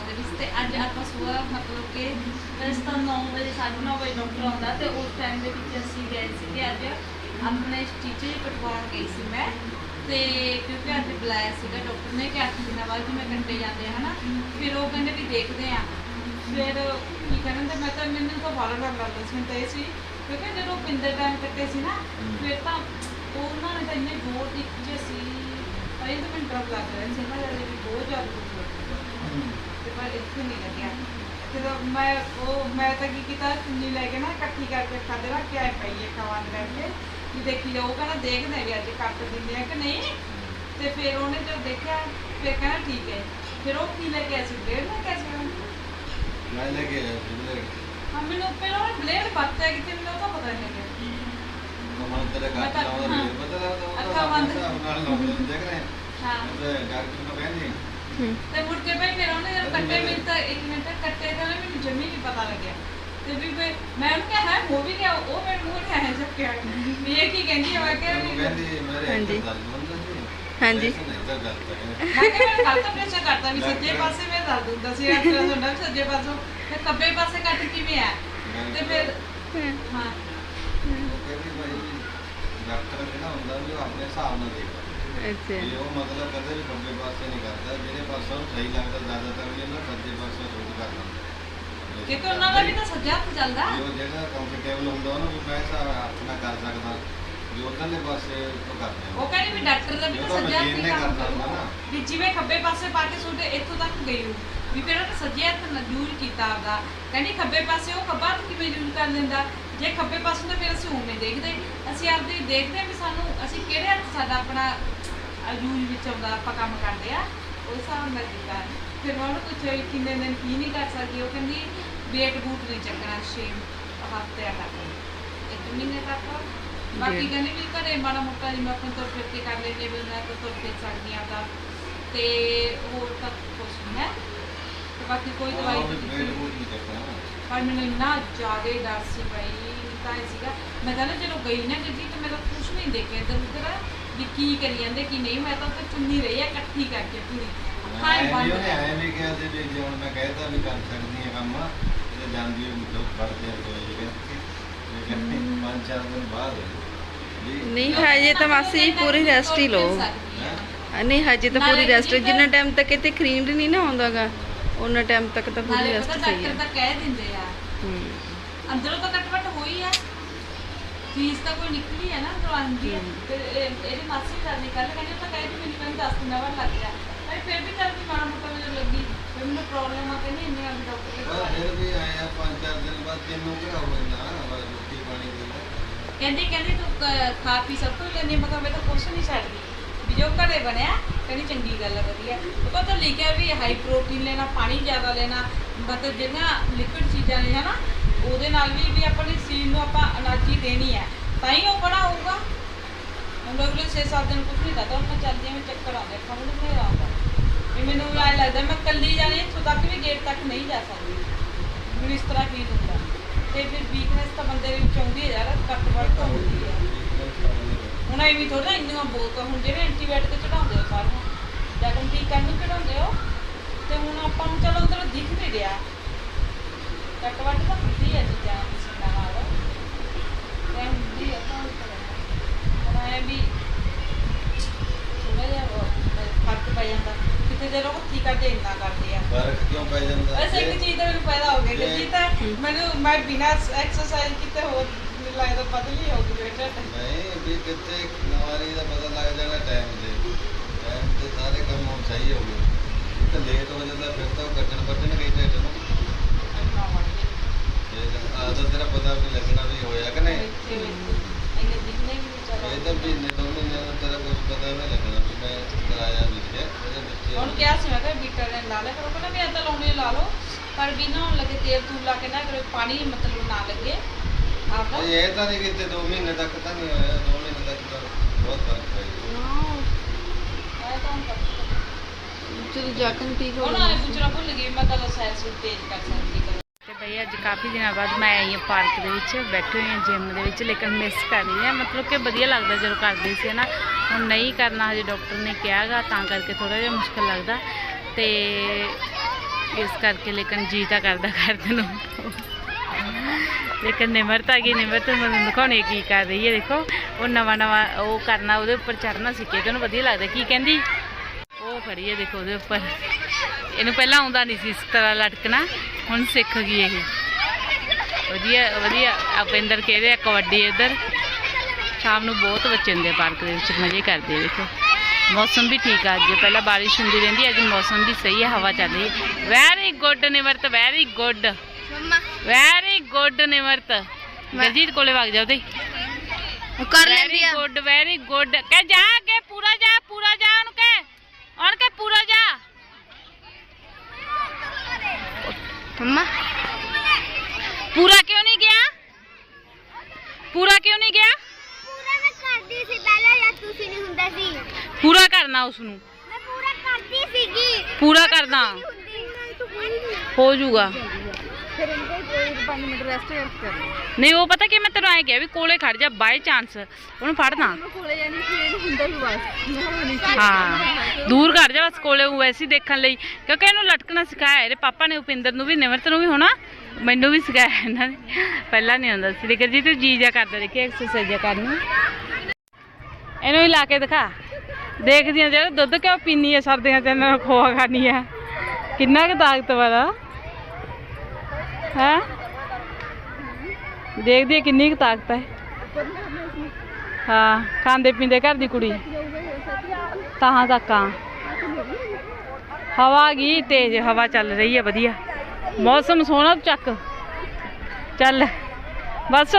Vlog ਦੇ ਵਿੱਚ ਤੇ ਅੱਜ ਆਪਾਂ ਸਵੇਰ ਮਤਲਬ ਕਿ ਵੈਸੇ 9 ਵਜੇ 9:30 ਵਜੇ ਡਾਕਟਰ ਆਉਂਦਾ ਤੇ ਉਸ ਟਾਈਮ ਦੇ ਵਿੱਚ ਅਸੀਂ ਗਏ ਸੀਗੇ ਅੱਜ ਆਪਣੇ ਸਟੀਚਰ ਕਟਵਾਉਣ ਗਈ ਸੀ ਮੈਂ। ਤੇ ਕਿਉਂਕਿ ਅੱਜ ਬੁਲਾਇਆ ਸੀਗਾ ਡਾਕਟਰ ਨੇ ਕਿ 8 ਦਿਨਾਂ ਬਾਅਦ ਜਿਵੇਂ ਕੱਟੇ ਜਾਂਦੇ ਹਨਾ, ਫਿਰ ਉਹ ਕਹਿੰਦੇ ਵੀ ਦੇਖਦੇ ਆ। ਫਿਰ ਕੀ ਕਰਨ ਕਹਿੰਦੇ, ਮੈਂ ਤਾਂ ਮੈਨੂੰ ਤਾਂ ਬਾਹਰ ਡਰ ਲੱਗਦਾ ਸੀ ਤਾਂ ਇਹ ਸੀ ਕਿਉਂਕਿ ਜਦੋਂ ਪਿੰਦਰ ਟਾਈਮ ਕੱਟੇ ਸੀ ਨਾ, ਫਿਰ ਤਾਂ ਉਹਨਾਂ ਨੇ ਤਾਂ ਇੰਨੇ ਬਹੁਤ ਦੀ ਜੇ ਸੀ ਪਰ ਇਹ ਤਾਂ ਮੈਨੂੰ ਡਰ ਲੱਗ ਰਿਹਾ ਸੀ ਨਾ ਜਿਹੜੇ ਬਹੁਤ ਜ਼ਿਆਦਾ ਦੁੱਖ ਤੇ ਪਰ ਇੱਥੇ ਨਹੀਂ ਲੱਗਿਆ। ਜਦੋਂ ਮੈਂ ਉਹ ਮੈਂ ਤਾਂ ਕੀ ਕੀਤਾ ਚੁੰਨੀ ਲੈ ਕੇ ਨਾ ਇਕੱਠੀ ਕਰਕੇ ਖਾਦੇ ਰੱਖ ਕੇ ਆਏ ਪਈ ਹੈ ਖਵਾਨ ਕਰਕੇ। ਕਿ ਦੇਖੀ ਜਾਓ ਕਹਿੰਦਾ ਦੇਖਦੇ ਵੀ ਅੱਜ ਕੱਟ ਦਿੰਦੇ ਆ ਕਿ ਨਹੀਂ। ਤੇ ਫਿਰ ਉਹਨੇ ਜਦ ਦੇਖਿਆ ਫਿਰ ਕਹਿੰਦਾ ਠੀਕ ਹੈ। ਫਿਰ ਉਹ ਕੀ ਲੈ ਕੇ ਆਇਆ ਸੀ? ਬਲੇਡ ਲੈ ਕੇ ਆਇਆ ਸੀ ਮੈਂ ਲੈ ਕੇ ਆਇਆ ਸੀ ਬਲੇਡ। ਹਾਂ ਮੈਨੂੰ ਪਹਿਲਾਂ ਉਹ ਬਲੇਡ ਪੱਤਾ ਹੈ ਕਿਤੇ ਮੈਨੂੰ ਤਾਂ ਪਤਾ ਨਹੀਂ ਲੱਗਿਆ। ਮਨ ਤੇਰੇ ਘਰ ਹਾਂ। ਨਹੀਂ ਪਤਾ ਲੱਗਦਾ ਉਹ ਅੱਖਾਂ ਤਾਂ ਨਾਲ ਲਾਉਂਦੇ ਦੇਖ ਰਹੇ ਹਾਂ। ਤੇ ਡਾਕਟਰ ਨੂੰ ਕਹਿੰਦੇ ਤੇ ਮੁੜ ਕੇ ਭਾਈ ਫਿਰ ਉਹਨੇ ਜਦ ਕੱਟੇ ਮੈਨੂੰ ਤਾਂ ਇੱਕ ਮਿੰਟ ਕੱਟੇ ਤਾਂ ਉਹਨੇ ਮੈਨੂੰ ਜਮੀ ਨਹੀਂ ਪਤਾ ਲੱਗਿਆ ਤੇ ਵੀ ਫਿਰ ਮੈਂ ਉਹਨੂੰ ਕਿਹਾ ਹੈ ਹੋ ਵੀ ਗਿਆ ਉਹ ਮੇਰੇ ਮੂੰਹ ਤੇ ਹੈ ਚੱਕਿਆ ਵੀ ਇਹ ਕੀ ਕਹਿੰਦੀ ਹੈ ਮੈਂ ਕਿਹਾ ਉਹਨੂੰ ਵੀ ਕਹਿੰਦੀ ਮੇਰੇ ਹਾਂਜੀ। ਇੱਧਰ ਦਰਦ ਹੁੰਦਾ ਸੀ ਹਾਂਜੀ। ਇਸ ਨੇ ਇੱਧਰ ਦਰਦ ਹੈ ਮੈਂ ਕਿਹਾ ਮੈਂ ਗਲਤ ਪ੍ਰੈਸ਼ਰ ਕਰਤਾ ਵੀ ਸੱਜੇ ਪਾਸੇ ਮੈਂ ਦਰਦ ਹੁੰਦਾ ਸੀ ਐਕਟਰ ਹੁੰਦਾ ਵੀ ਸੱਜੇ ਪਾਸੋਂ ਤੇ ਖੱਬੇ ਪਾਸੇ ਕੱਟ ਕਿਵੇਂ ਆ ਤੇ ਫਿਰ ਹਾਂ ਉਹ ਕਹਿੰਦੀ ਭਾਈ ਡਾਕਟਰ ਜਿਹੜਾ ਹੁੰਦਾ ਵੀ ਉਹ ਆਪਣੇ ਹਿਸਾਬ ਨਾਲ ਦੇਖਦਾ ਅੱਛਾ ਵੀ ਉਹ ਮਤਲਬ ਕਦੇ ਵੀ ਖੱਬੇ ਪਾਸੇ ਨਹੀਂ ਕਰਦਾ ਜਿਹੜੇ ਪਾਸੋਂ ਸਹੀ ਲੱਗਦਾ ਜ਼ਿਆਦਾਤਰ ਵੀ ਇਹਨਾਂ ਸੱਜੇ ਪਾਸੇ ਸ਼ੁਰੂ ਕਰਦਾ ਕਿਉਂਕਿ ਉਹਨਾਂ ਦਾ ਵੀ ਤਾਂ ਸੱਜਾ ਹੱਥ ਚੱਲਦਾ। ਉਹ ਜਿਹੜਾ ਕੰਫਰਟੇਬਲ ਹੁੰਦਾ ਉਹਨੂੰ ਵੀ ਮੈਂ ਸਾ ਆਪਣਾ ਕਰ ਸਕਦਾ ਵੀ ਉਧਰਲੇ ਪਾਸੇ ਉਹ ਕਰਦੇ ਉਹ ਕਹਿੰਦੀ ਵੀ ਡਾਕਟਰ ਦਾ ਵੀ ਉਹ ਤਾਂ ਤਾਂ ਸੱਜਾ ਹੱਥ ਹੀ ਨੇ ਕੰਮ ਨਾ। ਵੀ ਜਿਵੇਂ ਖੱਬੇ ਪਾਸੇ ਪਾ ਕੇ ਸੂਟ ਇੱਥੋਂ ਤੱਕ ਗਈ ਹੋ ਵੀ ਫਿਰ ਉਹ ਸੱਜੇ ਹੱਥ ਨਾਲ ਯੂਜ਼ ਕੀਤਾ ਆਪਦਾ। ਕਹਿੰਦੀ ਖੱਬੇ ਪਾਸੇ ਉਹ ਖੱਬਾ ਹੱਥ ਕਿਵੇਂ ਯੂਜ਼ ਕਰ ਲੈਂਦਾ। ਜੇ ਖੱਬੇ ਪਾਸੇ ਤਾਂ ਫਿਰ ਅਸੀਂ ਉਵੇਂ ਦੇਖਦੇ। ਅਸੀਂ ਆਪਦੀ ਦੇਖਦੇ ਵੀ ਸਾਨੂੰ ਅਸੀਂ ਕਿਹੜੇ ਹੱਥ ਸਾਡਾ ਆਪਣਾ ਯੂਜ਼ ਵਿੱਚ ਆਉਂਦਾ ਆਪਾਂ ਕੰਮ ਕਰਦੇ ਆ ਉਸ ਹਿਸਾਬ ਨਾਲ ਕੀਤਾ। ਫਿਰ ਮੈਂ ਉਹਨੂੰ ਪੁੱਛਿਆ ਵੀ ਕਿੰਨੇ ਦਿਨ ਕੀ ਨਹੀਂ ਕਰ ਸਕਦੀ ਉਹ ਕਹਿੰਦੀ ਵੇਟ ਬੂਟ ਨਹੀਂ ਚੱਕਣਾ ਛੇ ਹਫ਼ਤੇ ਆ ਤੱਕ। ਇੱਕ ਮਹੀਨੇ ਤੱਕ। ਬਾਕੀ ਕਹਿੰਦੇ ਵੀ ਘਰੇ ਮਾੜਾ ਮੋਟਾ ਜਿਵੇਂ ਆਪਾਂ ਤੁਰ ਫਿਰ ਕੇ ਕਰ ਲੈਂਦੇ ਵੀ ਉਹਨਾਂ ਤੋਂ ਤੁਰ ਫਿਰ ਸਕਦੀ ਆ ਤਾਂ। ਤੇ ਹੋਰ ਤਾਂ ਕੁਛ ਨਹੀਂ ਹੈ। ਤੇ ਬਾਕੀ ਕੋਈ ਦਵਾਈ ਪਰ ਮੈਨੂੰ ਇੰਨਾ ਜ਼ਿਆਦਾ ਡਰ ਸੀ ਬਈ ਤਾਂ ਸੀਗਾ। ਮੈਂ ਨਾ ਜਦੋਂ ਗਈ ਨਾ ਗੱਡੀ ਤੇ ਮੈਂ ਤਾਂ ਕੁਛ ਨਹੀਂ ਦੇਖਿਆ। ਇੱਧਰ ਉੱਧਰ ਵੀ ਕੀ ਕਰੀ ਜਾਂਦੇ ਕੀ ਨਹੀਂ ਮੈਂ ਤਾਂ ਉੱਥੇ ਚੁੰਨੀ ਰਹੀ ਆ ਇਕੱਠੀ ਕਰਕੇ ਪੂਰੀ। ਅੱਖਾਂ ਹੀ ਐਂ ਵੀ ਬੰਦ ਉਹਨੇ ਕਰ ਐਂ ਵੀ ਕਿਹਾ ਸੀ ਵੀ ਜੇ ਹੁਣ ਮੈਂ ਕਹਿਤਾ ਵੀ ਕਰ ਸਕਦੀ ਹੈ ਕੰਮ ਤੇ ਜਾਂਦੀ ਹੈ ਮੁੱਢੋਂ ਫੜਦੇ ਆ ਕੋਈ ਜਗ੍ਹਾ ਲੇਕਿਨ ਪੰਜ ਚਾਰ ਦਿਨ ਬਾਅਦ ਜੀ ਨਹੀਂ ਹਜੇ ਤਾਂ ਮਾਸੀ ਪੂਰੀ ਰੈਸਟ ਹੀ ਲਓ। ਹੈਂ? ਨਹੀਂ ਹਜੇ ਤਾਂ ਪੂਰੀ ਰੈਸਟ ਜਿੰਨਾ ਟਾਈਮ ਤੱਕ ਇੱਥੇ ਖਰੀਦ ਨਹੀਂ ਨਾ ਆਉਂਦਾਗਾ ਉਹਨਾਂ ਟਾਈਮ ਤੱਕ ਤਾਂ ਪੂਰੀ ਨਾਲੇ ਰੈਸਟ ਪਤਾ ਸਹੀ ਡਾਕਟਰ ਹੈ ਤਾਂ ਕਹਿ ਦਿੰਦੇ ਆ। ਹੂੰ। ਅੰਦਰੋਂ ਤਾਂ ਆ ਫੀਸ ਤਾਂ ਕੋਈ ਨਿਕਲੀ ਹੈ ਨਾ ਹੈ। ਫਿਰ ਇਹ- ਇਹਦੀ ਮਾਸੀ ਗੱਲ ਨਹੀਂ ਕੱਲ ਕਹਿੰਦੀ ਤਾਂ ਕਹਿੰਦੀ ਮੈਨੂੰ ਕਹਿੰਦੀ 10 ਦਿਨਾਂ ਬਾਅਦ ਲੱਗ ਗਿਆ। ਪਰ ਫਿਰ ਵੀ ਚੱਲ ਵੀ ਮਾੜਾ ਮੋਟਾ ਮੈਨੂੰ ਲੱਗੀ। ਫਿਰ ਮੈਨੂੰ ਪ੍ਰੋਬਲਮ ਆ ਕਹਿੰਦੀ ਇੰਨੇ ਆ ਡਾਕਟਰ ਪਰ ਦੇ ਫਿਰ ਵੀ ਆਇਆ ਪੰਜ ਚਾਰ ਦਿਨ ਬਾਅਦ ਤੈਨੂੰ ਕਿਹੜਾ ਨਾ ਬਸ ਰੋਟੀ ਪਾਣੀ ਦੇ ਕਹਿੰਦੀ ਕਹਿੰਦੀ ਤੂੰ ਕ- ਖਾ ਪੀ ਸਭ ਕੁਝ ਲੈਂਦੀ ਆ। ਮੈਂ ਕਿਹਾ ਮੈਂ ਤਾਂ ਕੁਛ ਨਹੀਂ ਛੱਡਦੀ। ਵੀ ਜੋ ਘਰੇ ਬਣਿਆ ਕਹਿੰਦੀ ਚੰਗੀ ਗੱਲ ਹੈ ਵਧੀਆ। ਉਹ ਤਾਂ ਲਿਖਿਆ ਵੀ ਹਾਈ ਪ੍ਰੋਟੀਨ ਲੈਣਾ ਪਾਣੀ ਜ਼ਿਆਦਾ ਲੈਣਾ ਮਤਲਬ ਜਿਹੜੀਆਂ ਲਿਕਵਿਡ ਚੀਜ਼ਾਂ ਨੇ ਹਨਾ ਉਹਦੇ ਨਾਲ ਵੀ ਵੀ ਆਪਣੀ ਸਰੀਰ ਨੂੰ ਆਪਾਂ એનર્ਜੀ ਦੇਣੀ ਹੈ। ਤਾਂ ਹੀ ਉਹ ਬੜਾ ਹੋਊਗਾ। ਹੁਣ ਅਗਲੇ 6-7 ਦਿਨ ਕੁਝ ਨਹੀਂ ਕਰਦਾ ਉਹਨਾਂ ਚੱਲਦੀ ਐਵੇਂ ਚੱਕਰ ਆਉਂਦੇ ਖੰਡ ਨਹੀਂ ਆਉਂਦਾ। ਵੀ ਮੈਨੂੰ ਲੱਗਦਾ, ਮੈਂ ਕੱਲੀ ਜਾਣੀ, ਇੱਥੋਂ ਤੱਕ ਵੀ ਗੇਟ ਤੱਕ ਨਹੀਂ ਜਾ ਸਕਦੀ। ਮੈਨੂੰ ਇਸ ਤਰ੍ਹਾਂ ਫੀਲ ਹੁੰਦਾ। ਤੇ ਫਿਰ ਵੀਕਨੈਸ ਤਾਂ ਬੰਦੇ ਵਿੱਚ ਆਉਂਦੀ ਹੈ ਯਾਰ, ਘੱਟ ਵੱਧ ਹੁੰਦੀ ਹੈ। ਹੁਣ ਐਵੇਂ ਥੋੜਾ ਇੰਨੀਆਂ ਬੋਲਤਾ, ਹੁਣ ਜਿਹੜੇ ਐਂਟੀਬਾਇਓਟਿਕ ਚੜਾਉਂਦੇ ਹੋ ਸਾਰਿਆਂ ਜਾਂ ਕੋਈ ਟੀਕਾ ਨੂੰ ਚੜਾਉਂਦੇ ਹੋ ਤੇ ਹੁਣ ਆਪਾਂ ਨੂੰ ਚਲੋ ਉਧਰ ਦਿਖ ਵੀ ਗਿਆ ਘੱਟ ਵੱਧ ਕਰਦੇ ਇੰਨਾ ਕਰਦੇ ਆ। ਫ਼ਰਕ ਕਿਉਂ ਪੈ ਜਾਂਦਾ? ਵੈਸੇ ਇੱਕ ਚੀਜ਼ ਦਾ ਮੈਨੂੰ ਫਾਇਦਾ ਹੋ ਗਿਆ ਜੀ ਤਾਂ ਮੈਨੂੰ ਮੈਂ ਬਿਨਾਂ ਐਕਸਰਸਾਈਜ਼ ਕੀਤੇ ਹੋਰ ਮੈਨੂੰ ਲੱਗਦਾ ਪਤਲੀ ਹੋ ਗਈ ਬੇਟਾ ਨਹੀਂ ਵੀ ਕਿਤੇ ਨਵਾਰੀ ਦਾ ਪਤਾ ਲੱਗ ਜਾਣਾ ਟਾਈਮ ਦੇ ਟਾਈਮ ਤੇ ਸਾਰੇ ਕੰਮ ਹੁਣ ਸਹੀ ਹੋ ਗਏ। ਤੇ ਲੇਟ ਹੋ ਜਾਂਦਾ ਫਿਰ ਤਾਂ ਕੱਟਣ ਪੱਟਣ ਗਈ ਨੂੰ। ਵਧੀਆ ਇਹ ਆਦਤ ਤੇਰਾ ਪਤਾ ਵੀ ਲੱਗਣਾ ਵੀ ਹੋਇਆ ਕਿ ਨਹੀਂ? ਵੀ ਨਹੀਂ ਇਹ ਤਾਂ ਮਹੀਨੇ ਦੋ ਮਹੀਨੇ ਦਾ ਤੇਰਾ ਕੁਝ ਪਤਾ ਨਹੀਂ ਲੱਗਣਾ ਵੀ ਮੈਂ ਕਰਾਇਆ ਵੀ ਹੁਣ ਕਿਹਾ ਸੀ ਮੈਂ ਕਿ ਬੀਟਰ ਨੇ ਲਾ ਲਿਆ ਕਰੋ ਕਹਿੰਦਾ ਵੀ ਏਦਾਂ ਲਾਉਣੇ ਲਾ ਲਓ। ਪਰ ਵੀ ਨਾ ਲੱਗੇ ਤੇਲ ਤੂਲ ਲਾ ਕੇ ਨਾ ਕਰੋ ਪਾਣੀ ਮਤਲਬ ਨਾ ਲੱਗੇ। ਆਪਦਾ। ਨਹੀਂ, ਇਹ ਤਾਂ ਨਹੀਂ ਕਿਤੇ 2 ਮਹੀਨੇ ਤੱਕ ਤਾਂ ਨਹੀਂ ਹੋਇਆ 2 ਮਹੀਨੇ ਤੱਕ ਤਾਂ ਬਹੁਤ ਫ਼ਰਕ ਪੈ ਗਿਆ। ਇਹ ਤਾਂ ਹੁਣ ਪਤਾ ਜਦੋਂ ਜਾਕਨ ਠੀਕ ਹੋ ਹੁਣ ਆਏ ਪੁੱਛਣਾ ਭੁੱਲ ਗਈ ਮੈਂ ਕਦੋਂ ਸੈਰ ਸੂਟ ਤੇਜ਼ ਕਰ ਸਕਦੀ ਕਦੋਂ ਤੇ ਬਈ ਅੱਜ ਕਾਫੀ ਦਿਨਾਂ ਬਾਅਦ ਮੈਂ ਆਈ ਹਾਂ ਪਾਰਕ ਦੇ ਵਿੱਚ ਬੈਠੇ ਹੋਏ ਹਾਂ ਜਿਮ ਦੇ ਵਿੱਚ ਲੇਕਿਨ ਮਿਸ ਕਰ ਰਹੀ ਹਾਂ। ਮਤਲਬ ਕਿ ਵਧੀਆ ਲੱਗਦਾ ਜਦੋਂ ਕਰਦੀ ਸੀ ਨਾ ਹੁਣ ਨਹੀਂ ਕਰਨਾ, ਹਜੇ ਡਾਕਟਰ ਨੇ ਕਿਹਾਗਾ, ਤਾਂ ਕਰਕੇ ਥੋੜਾ ਜਿਹਾ ਮੁਸ਼ਕਲ ਲੱਗਦਾ ਤੇ ਇਸ ਕਰਕੇ ਲੇਕਿਨ ਜੀ ਤਾਂ ਕਰਦਾ ਕਰਦੇ ਨੂੰ। ਲੇਕਿਨ ਨਿਮਰਤਾ ਕੀ ਨਿਮਰਤਾ ਮੈਨੂੰ ਦਿਖਾਉਣੇ ਕੀ ਕਰ ਰਹੀ ਹੈ, ਦੇਖੋ। ਉਹ ਨਵਾਂ ਨਵਾਂ ਉਹ ਕਰਨਾ, ਉਹਦੇ ਉੱਪਰ ਚੜਨਾ ਸਿੱਖੇ ਤੇ ਉਹਨੂੰ ਵਧੀਆ ਲੱਗਦਾ। ਕੀ ਕਹਿੰਦੀ? ਉਹ ਖੜੀ ਹੈ ਦੇਖੋ ਉਹਦੇ ਉੱਪਰ। ਇਹਨੂੰ ਪਹਿਲਾਂ ਆਉਂਦਾ ਨਹੀਂ ਸੀ ਇਸ ਤਰ੍ਹਾਂ ਲਟਕਣਾ, ਹੁਣ ਸਿੱਖ ਗਈ ਇਹ। ਵਧੀਆ ਵਧੀਆ। ਆਪਿੰਦਰ ਕਹਿ ਰਿਹਾ ਕਬੱਡੀ ਇੱਧਰ। ਸ਼ਾਮ ਨੂੰ ਬਹੁਤ ਬੱਚੇ ਹੁੰਦੇ ਪਾਰਕ ਦੇ ਵਿੱਚ ਮਜ਼ੇ ਕਰਦੇ ਦੇਖੋ ਮੌਸਮ ਵੀ ਠੀਕ ਆ ਅੱਜ ਪਹਿਲਾਂ ਬਾਰਿਸ਼ ਹੁੰਦੀ ਰਹਿੰਦੀ ਅੱਜ ਮੌਸਮ ਵੀ ਸਹੀ ਹੈ ਹਵਾ ਚੱਲ ਰਹੀ ਹੈ very good Nimrat very good ਮੰਮਾ ਵੈਰੀ ਗੁੱਡ ਨਿਮਰਤ। ਗਰਜੀਤ ਕੋਲੇ ਵਗ ਜਾ ਉਹਦੇ। ਉਹ ਕਰ ਲੈਂਦੀ ਵੈਰੀ ਆ। ਗੁੱਡ ਵੈਰੀ ਗੁੱਡ ਕਹਿ ਜਾ ਕੇ ਪੂਰਾ ਜਾ ਪੂਰਾ ਜਾ ਉਹਨੂੰ ਕਹਿ ਉਹਨ ਕਹਿ ਪੂਰਾ ਜਾ ਮੰਮਾ ਪੂਰਾ ਕਿਉਂ ਨਹੀਂ ਗਿਆ ਪੂਰਾ ਕਿਉਂ ਨਹੀਂ ਗਿਆ ਪੂਰਾ ਮੈਂ ਕਰਦੀ ਸੀ ਪਹਿਲਾਂ ਜਾਂ ਤੁਸੀਂ ਨਹੀਂ ਹੁੰਦਾ ਸੀ ਪੂਰਾ ਕਰਨਾ ਉਸ ਨੂੰ ਮੈਂ ਪੂਰਾ ਕਰਦੀ ਸੀਗੀ। ਪੂਰਾ ਕਰਨਾ ਹੁੰਦੀ ਹੋ ਜਾਊਗਾ ਫਿਰ ਕੋਈ 5 ਮਿੰਟ ਰੈਸਟ ਕਰਨੀ ਨਹੀਂ ਉਹ ਪਤਾ ਕੀ ਮੈਂ ਤੈਨੂੰ ਐਂ ਕਿਹਾ ਵੀ ਕੋਲੇ ਖੜ ਜਾ ਬਾਈ ਚਾਂਸ ਉਹਨੂੰ ਫੜਨਾ ਮੈਂ ਕੋਲੇ ਜਾਣੀ ਫਿਰ ਇਹਨੂੰ ਹੁੰਦਾ ਵੀ ਬਸ। ਹਾਂ ਦੂਰ ਕਰ ਜਾ ਬਸ ਕੋਲੇ ਉਹ ਹੀ ਦੇਖਣ ਲਈ। ਕਿਉਂਕਿ ਇਹਨੂੰ ਲਟਕਣਾ ਸਿਖਾਇਆ ਇਹਦੇ ਪਾਪਾ ਨੇ ਉਪਿੰਦਰ ਨੂੰ ਵੀ ਨਿਮਰਤ ਨੂੰ ਵੀ ਹੋਣਾ ਮੈਨੂੰ ਵੀ ਸਿਖਾਇਆ ਇਹਨਾਂ ਨੇ। ਪਹਿਲਾਂ ਨਹੀਂ ਹੁੰਦਾ ਸੀ। ਲੇਕਿਨ ਜੀ ਤੂੰ ਜੀ ਜਾ ਕਰਦਾ ਦੇਖੀ ਐਕਸਰਸਾਈਜ਼ ਕਰਨੀ। ਇਹਨੂੰ ਹੀ ਲਾ ਕੇ ਦਿਖਾ। ਦੇਖਦੀ ਆ ਜਿਹੜਾ ਦੁੱਧ ਕਿਉਂ ਪੀਨੀ ਆ ਸਰਦੀਆਂ ਚ, ਇਹਨਾਂ ਨੂੰ ਖੋਆ ਖਾਣੀ ਆ। ਕਿੰਨਾ ਕੁ ਤਾਕਤਵਰ ਆ। ਹੈ? ਦੇਖਦੀ ਆ ਕਿੰਨੀ ਕੁ ਤਾਕਤ ਹੈ ਹਾਂ, ਖਾਂਦੇ ਪੀਂਦੇ ਘਰ ਦੀ ਕੁੜੀ। ਤਾਂ ਤੱਕ ਆ। ਹਵਾ ਗਈ, ਤੇਜ਼ ਹਵਾ ਚੱਲ ਰਹੀ ਹੈ ਵਧੀਆ। ਮੌਸਮ ਸੋਹਣਾ ਚੱਕ। ਚੱਲ। ਬਸ।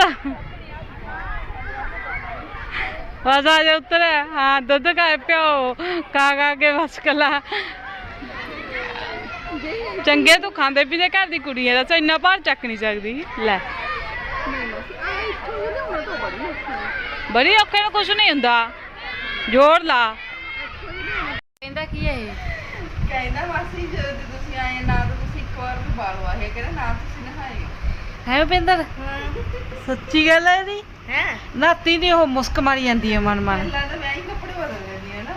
ਬਸ ਆ ਜਾ ਉੱਤਰ ਹਾਂ ਦੁੱਧ ਕਾ ਪਿਓ ਕਾ ਕਾ ਕੇ ਬਸ ਕਲਾ ਚੰਗੇ ਤੂੰ ਖਾਂਦੇ ਪੀਂਦੇ ਘਰ ਦੀ ਕੁੜੀ ਐ ਦੱਸ ਇੰਨਾ ਭਾਰ ਚੱਕ ਨਹੀਂ ਸਕਦੀ ਲੈ ਬੜੀ ਔਖੇ ਨੂੰ ਕੁਝ ਨਹੀਂ ਹੁੰਦਾ ਜੋੜ ਲਾ ਕਹਿੰਦਾ ਕੀ ਹੈ ਇਹ ਕਹਿੰਦਾ ਮਾਸੀ ਜਦੋਂ ਤੁਸੀਂ ਆਏ ਨਾ ਤਾਂ ਤੁਸੀਂ ਇੱਕ ਵਾਰ ਵੀ ਬਾਲ ਵਾਹੇ ਕਹਿੰਦਾ ਨਾ ਤੁਸੀਂ ਨਹਾਏ ਹੈ ਉਪਿੰਦਰ ਸੱਚੀ ਗੱਲ ਹੈ ਇਹਦੀ? ਹੈ। ਨਾਤੀ ਦੀ ਉਹ ਮੁਸਕ ਮਾਰੀ ਜਾਂਦੀ ਹੈ ਮਨ ਮਨ। ਤਾਂ ਮੈਂ ਹੀ ਕੱਪੜੇ ਬਦਲ ਲੈਂਦੀ ਹਾਂ ਨਾ।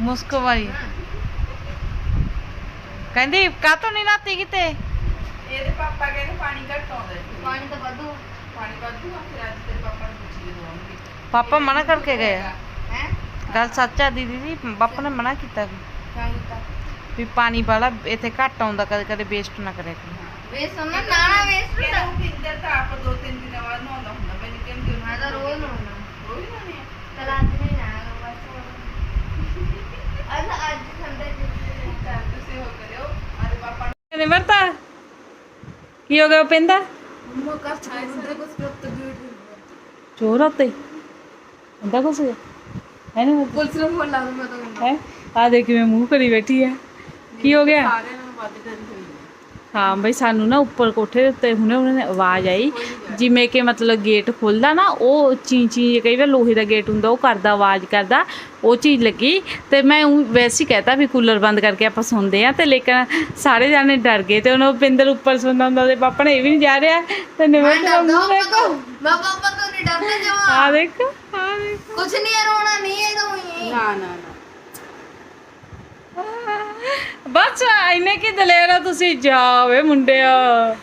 ਮੁਸਕ ਵਾਰੀ ਕਹਿੰਦੀ ਕਾਤੋਂ ਨਹੀਂ ਨਾਤੀ ਕਿਤੇ? ਇਹਦੇ ਪਾਪਾ ਕਹਿੰਦੇ ਪਾਣੀ ਘੱਟ ਆਉਂਦਾ ਪਾਣੀ ਤਾਂ ਵਾਧੂ। ਪਾਣੀ ਵਾਧੂ ਆ ਫਿਰ ਅੱਜ ਤੇਰੇ ਪਾਪਾ ਨੂੰ ਪੁੱਛੀ ਦਵਾਂਗੇ ਪਾਪਾ ਮਨਾ ਕਰਕੇ ਗਏ। ਹੈ। ਗੱਲ ਸੱਚ ਆ ਦੀਦੀ ਦੀ ਪਾਪਾ ਨੇ ਮਨਾ ਕੀਤਾ ਵੀ। ਪਾਣੀ ਵਾਲਾ ਇੱਥੇ ਘੱਟ ਆਉਂਦਾ ਕਦੇ ਕਦੇ ਵੇਸਟ ਨਾ ਕਰਿਆ ਕਰੋ। ਵੇ ਸੁਣਨਾ ਨਾਣਾ ਵੇਸਟ ਕਹਿੰਦਾ ਉਹ ਕਿੰਦਰ ਤਾਂ ਆਪ ਦੋ ਤਿੰਨ ਦਿਨਾਂ ਬਾਅਦ ਨਹਾਉਂਦਾ ਹੁੰਦਾ ਮੈਨੂੰ ਕਹਿੰਦੇ ਮੈਂ ਤਾਂ ਰੋਜ਼ ਨਹਾਉਣਾ ਰੋਜ਼ ਨਹਾਉਂਦੇ ਆ? ਕਲ ਅੱਜ ਨਹੀਂ ਨਾਣਾ ਬਸ ਅੱਜ ਅੱਜ ਸੰਡੇ ਜਿੱਤੇ ਚੱਲ ਤੁਸੀਂ ਹੋ ਕਰਿਓ ਆਦੇ ਪਾਪਾ ਨੂੰ ਨਿਮਰਤਾ ਕੀ ਹੋ ਗਿਆ ਉਪਿੰਦਰ ਮੰਮਾ ਕਾ ਛਾਇ ਸੰਦੇ ਕੁਝ ਪ੍ਰੋਤ ਗੂੜ ਚੋਰ ਆਤੇ ਹੁੰਦਾ ਕੁਛ? ਹੈ ਨਹੀਂ ਪੁਲਿਸ ਨੂੰ ਫੋਨ ਲਾ ਦੂੰ ਮੈਂ ਤਾਂ ਹੈ? ਆ ਦੇਖ ਕਿਵੇਂ ਮੂੰਹ ਕਰੀ ਬੈਠੀ ਹੈ। ਕੀ ਹੋ ਗਿਆ? ਸਾਰਿਆਂ ਨੂੰ ਵੱਧ ਕਰੀ ਹੋਈ ਹੈ ਬਈ ਸਾਨੂੰ ਨਾ ਉੱਪਰ ਕੋਠੇ ਦੇ ਉੱਤੇ ਹੁਣੇ ਉਹਨੇ ਆਵਾਜ਼ ਆਈ ਜਿਵੇਂ ਕਿ ਮਤਲਬ ਗੇਟ ਖੁੱਲਦਾ ਨਾ ਉਹ ਚੀ ਚੀ ਕਈ ਵਾਰ ਲੋਹੇ ਦਾ ਗੇਟ ਹੁੰਦਾ ਉਹ ਕਰਦਾ ਆਵਾਜ਼ ਕਰਦਾ ਉਹ ਚੀਜ਼ ਲੱਗੀ। ਤੇ ਮੈਂ ਵੈਸੇ ਹੀ ਕਹਤਾ ਵੀ ਕੂਲਰ ਬੰਦ ਕਰਕੇ ਆਪਾਂ ਸੌਂਦੇ ਆ ਤੇ ਲੇਕਿਨ ਸਾਰੇ ਜਾਣੇ ਡਰ ਗਏ ਤੇ ਉਹਨੂੰ ਪਿੰਦਰ ਉੱਪਰ ਸੌਂਦਾ ਹੁੰਦਾ ਤੇ ਪਾਪਾ ਨੇ ਇਹ ਵੀ ਨਹੀਂ ਜਾ ਰਿਹਾ ਤੇ ਮੂੰਹ ਦੇਖੋ ਮੈਂ ਪਾਪਾ ਤੋਂ ਨਹੀਂ ਡਰਦਾ ਜਮਾ। ਆ ਦੇਖ ਆ ਦੇਖ। ਕੁਛ ਨਹੀਂ ਰੋਣਾ ਨਹੀਂ ਹੈ ਤਾਂ ਹੋਈ ਨਾ ਨਾ ਨਾ। ਬਸ ਇੰਨੇ ਕੀ ਦਲੇਰ ਹੋ ਤੁਸੀਂ? ਜਾਓਵੇ ਮੁੰਡਿਓ।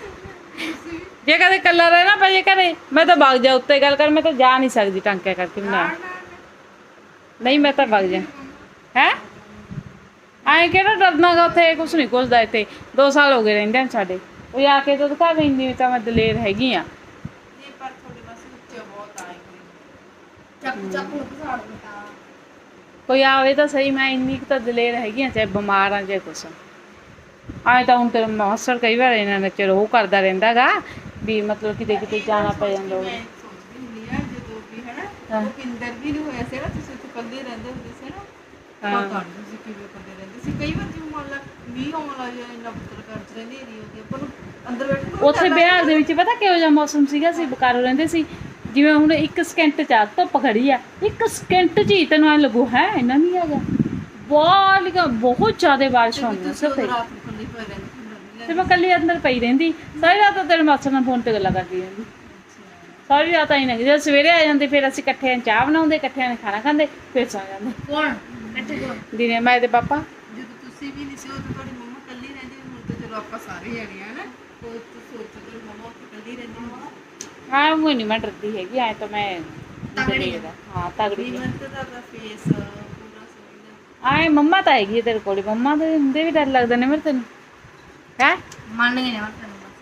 ਜੇ ਕਦੇ ਕੱਲਾ ਰਹਿਣਾ ਪਏ ਘਰੇ, ਮੈਂ ਤਾਂ ਵਗ ਜਾ ਉੱਤੇ ਗੱਲ ਕਰ, ਮੈਂ ਤਾਂ ਜਾ ਨਹੀਂ ਸਕਦੀ ਟਾਂਕਿਆ ਕਰਕੇ ਨਾ ਨਹੀਂ, ਮੈਂ ਤਾਂ ਵਗ ਜਾ। ਹੈ? ਆਏ ਕਿਹੜਾ ਡਰਨਾਗਾ ਉੱਥੇ? ਕੁਛ ਨਹੀਂ ਕੁਛਦਾ ਇੱਥੇ। 2 ਸਾਲ ਹੋ ਗਏ ਰਹਿੰਦੇ ਨੇ ਸਾਡੇ। ਉਹ ਆ ਕੇ ਤਾਂ ਦਿਖਾ ਵੀ ਇੰਨੀ ਤਾਂ ਮੈਂ ਦਲੇਰ ਹੈਗੀ ਆ। ਪਰ ਤੁਹਾਡੇ ਪਾਸੇ ਉੱਚਾ ਬਹੁਤ ਆਏ ਚੱਕ ਚੱਕ ਨੂੰ ਘਸਾੜ ਦਿੱਤਾ ਕੋਈ ਆਵੇ ਤਾਂ ਸਹੀ ਮੈਂ ਇੰਨੀ ਕੁ ਤਾਂ ਦਲੇਰ ਹੈਗੀ ਆ ਚਾਹੇ ਬਿਮਾਰ ਆ ਚਾਹੇ ਕੁਛ ਆਏ ਤਾਂ ਹੁਣ ਤੇਰਾ ਮਾਸਟਰ ਕਈ ਵਾਰ ਇਹਨਾਂ ਨੇ ਚਿਰ ਉਹ ਕਰਦਾ ਰਹਿੰਦਾਗਾ ਵੀ ਮਤਲਬ ਕਿਤੇ ਕਿਤੇ ਜਾਣਾ ਪੈ ਜਾਂਦਾ ਹੋਵੇ ਮੈਂ ਸੋਚਦੀ ਹੁੰਦੀ ਆ ਜਦੋਂ ਵੀ ਹਨਾ ਹਾਂ। ਉਹ ਕਿੰਦਰ ਵੀ ਨਹੀਂ ਹੋਇਆ ਸੀ ਨਾ ਤੁਸੀਂ ਉੱਥੇ ਇਕੱਲੇ ਰਹਿੰਦੇ ਹੁੰਦੇ ਸੀ ਨਾ ਹਾਂ। ਤੁਸੀਂ ਕਿਵੇਂ ਇਕੱਲੇ ਰਹਿੰਦੇ ਸੀ। ਕਈ ਵਾਰ ਜਿਵੇਂ ਮੰਨ ਲਾ ਮੀਂਹ ਆਉਣ ਲੱਗ ਜਾਏ ਇੰਨਾ ਬੁੱਤਰ ਕਰ ਚ ਰਹਿੰਦੀ ਏਰੀ ਹੁੰਦੀ ਆਪਾਂ ਨੂੰ ਅੰਦਰ ਬੈਠਣ ਨੂੰ ਉੱਥੇ ਬਿਹਾਰ ਦੇ ਵਿੱਚ ਪਤਾ ਕਿਹੋ ਜਿਹਾ ਮੌਸਮ ਸੀਗਾ? ਸੀ ਬਕਾਰੋ ਰਹਿੰਦੇ ਸੀ। ਜਿਵੇਂ ਹੁਣ ਇੱਕ ਸਕਿੰਟ ਚ ਆ ਧੁੱਪ ਖੜੀ ਆ ਇੱਕ ਸਕਿੰਟ ਚ ਹੀ ਤੈਨੂੰ ਐ ਲੱਗੂ ਹੈ ਇੰਨਾ ਨਹੀਂ ਹੈਗਾ। ਬਹੁਤ ਬਹੁਤ ਜ਼ਿਆਦਾ ਬਾਰਿਸ਼ ਹੁੰਦੀ ਤੁਸੀਂ ਉੱਥੇ ਉਦੋਂ ਰਾਤ ਨੂੰ ਇਕੱਲੇ ਪਏ ਰਹਿੰਦੇ ਸੀ ਨਵੀਂ ਤੇ ਮੈਂ ਕੱਲੀ ਅੰਦਰ ਪਈ ਰਹਿੰਦੀ ਸਾਰੀ ਰਾਤ ਤੇਰੇ ਮਾਸਟਰ ਨਾਲ ਫੋਨ ਤੇ ਗੱਲਾਂ ਕਰਦੀ ਰਹਿੰਦੀ। ਸਾਰੀ ਰਾਤ ਆਈ ਨਹੀਂ ਜਦ ਸਵੇਰੇ ਆ ਜਾਂਦੇ ਫਿਰ ਅਸੀਂ ਇਕੱਠੇ ਚਾਹ ਬਣਾਉਂਦੇ ਇਕੱਠਿਆਂ ਨੇ ਖਾਣਾ ਖਾਂਦੇ ਫਿਰ ਸੌ ਜਾਂਦੇ। ਕੌਣ? ਇੱਥੇ ਕੌਣ? ਦਿਨੇ ਮੈਂ ਤੇ ਪਾਪਾ। ਜਦੋਂ ਤੁਸੀਂ ਵੀ ਨਹੀਂ ਸੀ ਉਦੋਂ ਤੁਹਾਡੇ ਮੰਮਾ ਕੱਲੀ ਰਹਿੰਦੀ ਹੁਣ ਤਾਂ ਚਲੋ ਆਪਾਂ ਸਾਰੇ ਜਾਣੇ ਆ ਨਾ? ਉਹ ਸੋਚੋ ਕਿ ਮੰਮਾ ਉੱਥੇ ਕੱਲੀ ਰਹਿੰਦੀ ਹੁੰਦੀ ਹਾਂ ਉਹ ਨਹੀਂ ਮੈਂ ਡਰਦੀ ਹੈਗੀ ਐ ਤਾਂ ਮੈਂ ਤਗੜੀ। ਹਾਂ ਤਗੜੀ ਫੇਸ ਪੂਰਾ ਸੋਹਣਾ ਆਏ ਮੰਮਾ ਤਾਂ ਹੈਗੀ ਤੇਰੇ ਕੋਲ ਮੰਮਾ ਦੇ ਹੁੰਦੇ ਵੀ ਡਰ ਲੱਗਦੇ ਨੇ ਮੇਰੇ ਤੈਨੂੰ। ਹੈ? ਮੰਨ ਗਏ ਨੇ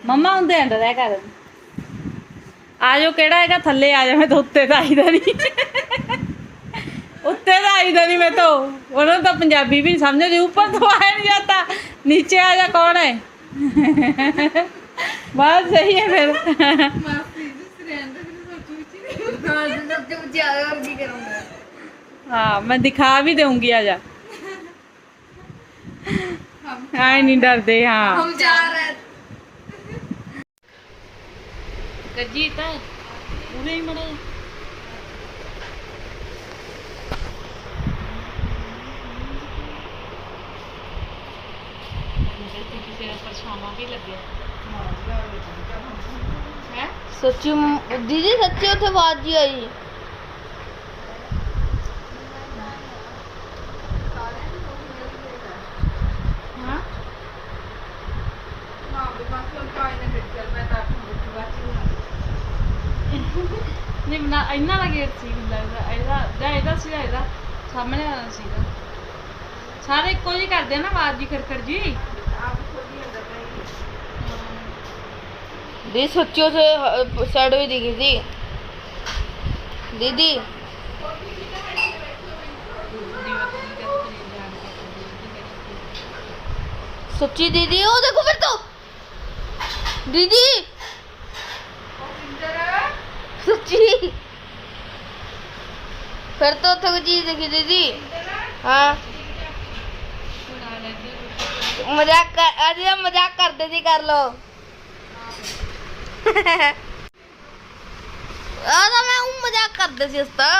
ਮੰਮਾ ਹੁੰਦੇ ਅੰਦਰ ਰਹਿ ਕਰ। ਆ ਜਾਓ ਕਿਹੜਾ ਹੈਗਾ? ਥੱਲੇ ਆ ਜਾ ਮੈਂ ਤਾਂ ਉੱਤੇ ਤਾਂ ਆਈਦਾ ਨਹੀਂ ਉੱਤੇ ਤਾਂ ਆਈਦਾ ਨਹੀਂ ਮੈਂ ਤਾਂ। ਉਹਨਾਂ ਨੂੰ ਤਾਂ ਪੰਜਾਬੀ ਵੀ ਨਹੀਂ ਸਮਝਦੇ ਉੱਪਰ ਤੋਂ ਆਇਆ ਨਹੀਂ ਜਾਂਦਾ। ਨੀਚੇ ਆ ਜਾ ਕੌਣ ਹੈ? ਬਸ ਸਹੀ ਹੈ ਫਿਰ। ਮੈਂ ਦਿਖਾ ਵੀ ਦਊਂਗੀ ਆ ਜਾ। ਆਏ ਨਹੀਂ ਡਰਦੇ ਹਾਂ। ਹਮ ਜਾ ਰਹੇ। ਗੱਜੀ ਤਾਂ ਪੂਰੇ ਹੀ ਮੜੇ। ਕਿਸੇ ਨੂੰ ਪਰਛਾਵਾਂ ਵੀ ਲੱਗਿਆ। ਹੈ ਸੱਚੀ ਮ- ਦੀਦੀ ਸੱਚੀ ਉੱਥੇ ਆਵਾਜ਼ ਹੀ ਆਈ ਹਾਂ ਨਾ ਵੀ ਮਾਸੀ ਉਹ ਕਾਇ ਨਾ ਫਿਰ ਚੱਲ ਮੈਂ ਤਾਂ ਆਪਣੀ ਰੋਟੀ ਬਾਅਦ ਚ ਨਹੀਂ ਨਾ ਇੰਨਾ ਦਾ ਗੇਟ ਸੀ ਮੈਨੂੰ ਲੱਗਦਾ ਇਹਦਾ ਜਾਂ ਇਹਦਾ ਸੀ ਜਾਂ ਇਹਦਾ ਸਾਹਮਣੇ ਵਾਲਾ ਸੀਗਾ ਸਾਰੇ ਇੱਕੋ ਜਿਹੀ ਕਰਦੇ ਆ ਨਾ ਆਵਾਜ਼ ਜੀ ਖੜਖੜ ਜੀ ਆਪ ਖੋਲੀ ਅੰਦਰ ਪਈ ਦੀਦੀ ਸੱਚੀ ਉੱਥੇ ਸਾਈਡ ਵੀ ਦਿਖੀ ਸੀ ਦੀਦੀ ਸੱਚੀ ਦੀਦੀ ਉਹ ਦੇਖੋ ਫਿਰ ਤੋਂ ਦੀਦੀ ਸੱਚੀ ਫਿਰ ਤੋਂ ਉੱਥੇ ਕੋਈ ਚੀਜ਼ ਦਿਖੀ ਦੀਦੀ ਹਾਂ ਮਜ਼ਾਕ ਕਰ ਅਜੇ ਮਜ਼ਾਕ ਕਰਦੇ ਸੀ ਕਰ ਲੋ ਆ ਤਾਂ ਮੈਂ ਉਹ ਮਜ਼ਾਕ ਕਰਦੇ ਸੀ ਉਸ ਤਾਂ।